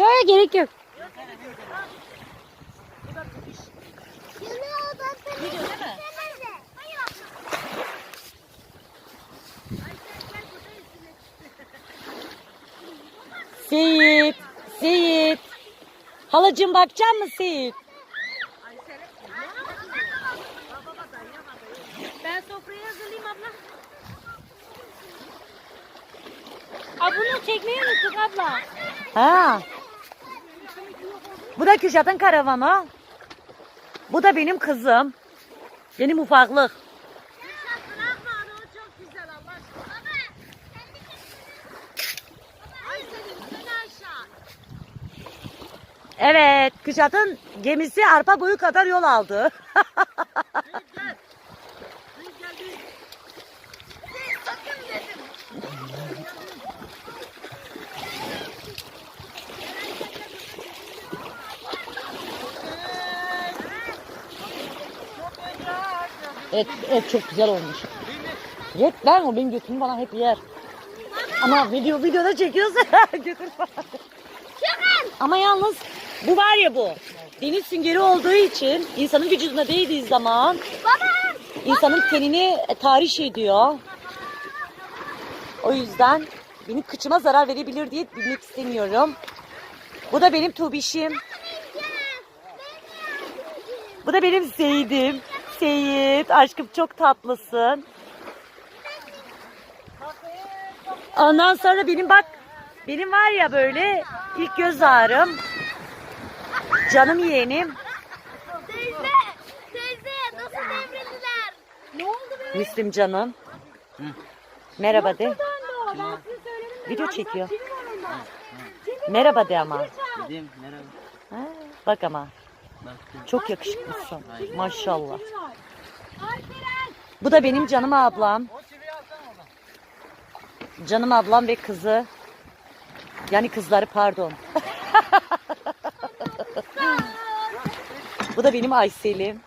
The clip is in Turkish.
Yok gerek yok. Seyit, Seyit. Halacığım bakacak mı Seyit? Ben sofrayı hazırlayayım abla. Aa, bunu çekmeyi unuttuk abla. Ha. Bu da Kürşat'ın karavanı. Bu da benim kızım. Benim ufaklık. Evet, Kürşat'ın gemisi arpa boyu kadar yol aldı. et, et çok güzel olmuş. Yet lan o benim götümü bana hep yer. Ama video videoda çekiyorsa götür. Ama yalnız bu var ya bu. Deniz süngeri olduğu için insanın vücuduna değdiği zaman insanın tenini tahriş ediyor. O yüzden benim kıçıma zarar verebilir diye bilmek istemiyorum. Bu da benim tubişim. Bu da benim Seyit'im. Seyit aşkım çok tatlısın. Ondan sonra benim bak benim var ya böyle ilk göz ağrım. Canım yeğenim. Teyze. Teyze nasıl devrildiler? Ne oldu be? Müslüm canım. Merhaba size söyledim de. Video çekiyor. Merhaba de ama. Dedim merhaba. Ha, bak ama. Çok yakışıklısın. Maşallah. Bu da benim canım ablam. Canım ablam ve kızı. Yani kızları pardon. Bu da benim Aysel'im.